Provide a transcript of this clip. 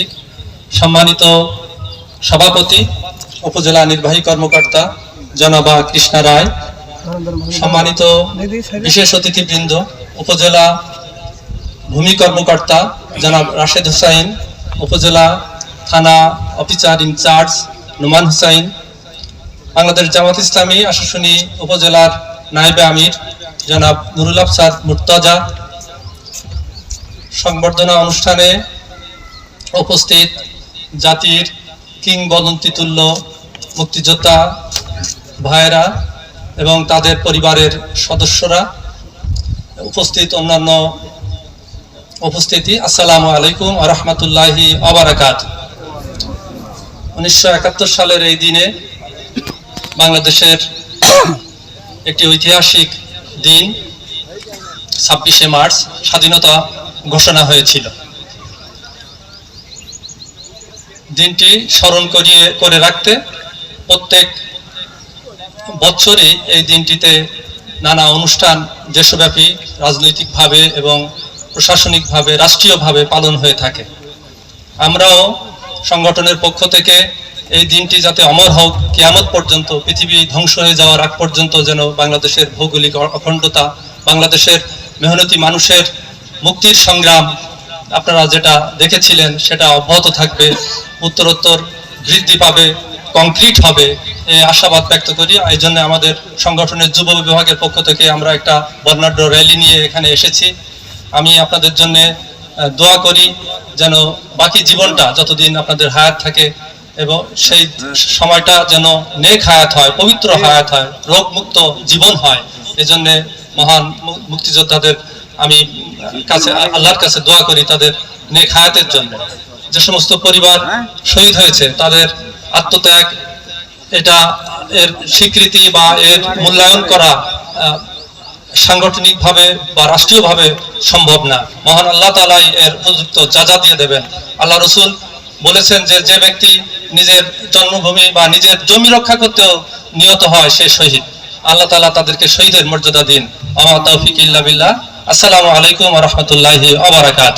ঠিক সম্মানিত সভাপতি, উপজেলা নির্বাহী কর্মকর্তা জনাবা কৃষ্ণা রায়, সম্মানিত বিশেষ অতিথিবৃন্দ, উপজেলা ভূমি কর্মকর্তা জনাব রাশেদ হুসাইন, উপজেলা থানা officer in charge Numan Hussain, Bangladesh Jamaat Islami Ashashuni উপজেলার নায়েবে আমির জনাব নুরুল আফসার মুর্তজা, সংবর্ধনা অনুষ্ঠানে উপস্থিত জাতির কিংবদন্তি তুল্য মুক্তিযোদ্ধা ভাইয়েরা এবং তাদের পরিবারের সদস্যরা উপস্থিত অন্যান্য উপস্থিতি, আসসালামু আলাইকুম আ রহমতুল্লাহি আবরাকাত উনিশশো একাত্তর সালের এই দিনে বাংলাদেশের একটি ঐতিহাসিক দিন, ছাব্বিশে মার্চ, স্বাধীনতা ঘোষণা হয়েছিল। দিনটি স্মরণ করিয়ে, করে রাখতে প্রত্যেক বছরই এই দিনটিতে নানা অনুষ্ঠান দেশব্যাপী রাজনৈতিকভাবে এবং প্রশাসনিকভাবে, রাষ্ট্রীয়ভাবে পালন হয়ে থাকে। আমরাও সংগঠনের পক্ষ থেকে এই দিনটি যাতে অমর হোক, কিয়ামত পর্যন্ত, পৃথিবী ধ্বংস হয়ে যাওয়ার আগ পর্যন্ত যেন বাংলাদেশের ভৌগোলিক অখণ্ডতা, বাংলাদেশের মেহনতি মানুষের মুক্তির সংগ্রাম, আপনারা যেটা দেখেছিলেন সেটা অব্যাহত থাকবে। উত্তরোত্তর বৃদ্ধি পাবে কংক্রিট হবে এই আশাবাদ ব্যক্ত করি। এই জন্য আমাদের সংগঠনের যুব বিভাগের পক্ষ থেকে আমরা একটা বর্ণাঢ্য র্যালি নিয়ে এখানে এসেছি। আমি আপনাদের জন্য দোয়া করি যেন বাকি জীবনটা যতদিন আপনাদের হায়াত থাকে এবং সেই সময়টা যেন নেক হায়াত হয়, পবিত্র হায়াত হয়, রোগমুক্ত জীবন হয়। এজন্য মহান মুক্তিযোদ্ধাদের আমি, কাছে, আল্লাহর কাছে দোয়া করি তাদের নেক হায়াতের জন্য। যে সমস্ত পরিবার শহীদ হয়েছে তাদের আত্মত্যাগ এটা এর স্বীকৃতি বা এর মূল্যায়ন করা সাংগঠনিকভাবে বা রাষ্ট্রীয়ভাবে সম্ভব না। মহান আল্লাহ তালাই এর উপযুক্ত যাজা দিয়ে দেবেন। আল্লাহ রসুল বলেছেন যে যে ব্যক্তি নিজের জন্মভূমি বা নিজের জমি রক্ষা করতেও নিহত হয় সে শহীদ। আল্লাহ তালা তাদেরকে শহীদের মর্যাদা দিন। আমার তৌফিক ইল্লা বিল্লাহ। আসসালামু আলাইকুম রহমতুল্লাহি আবরাকাত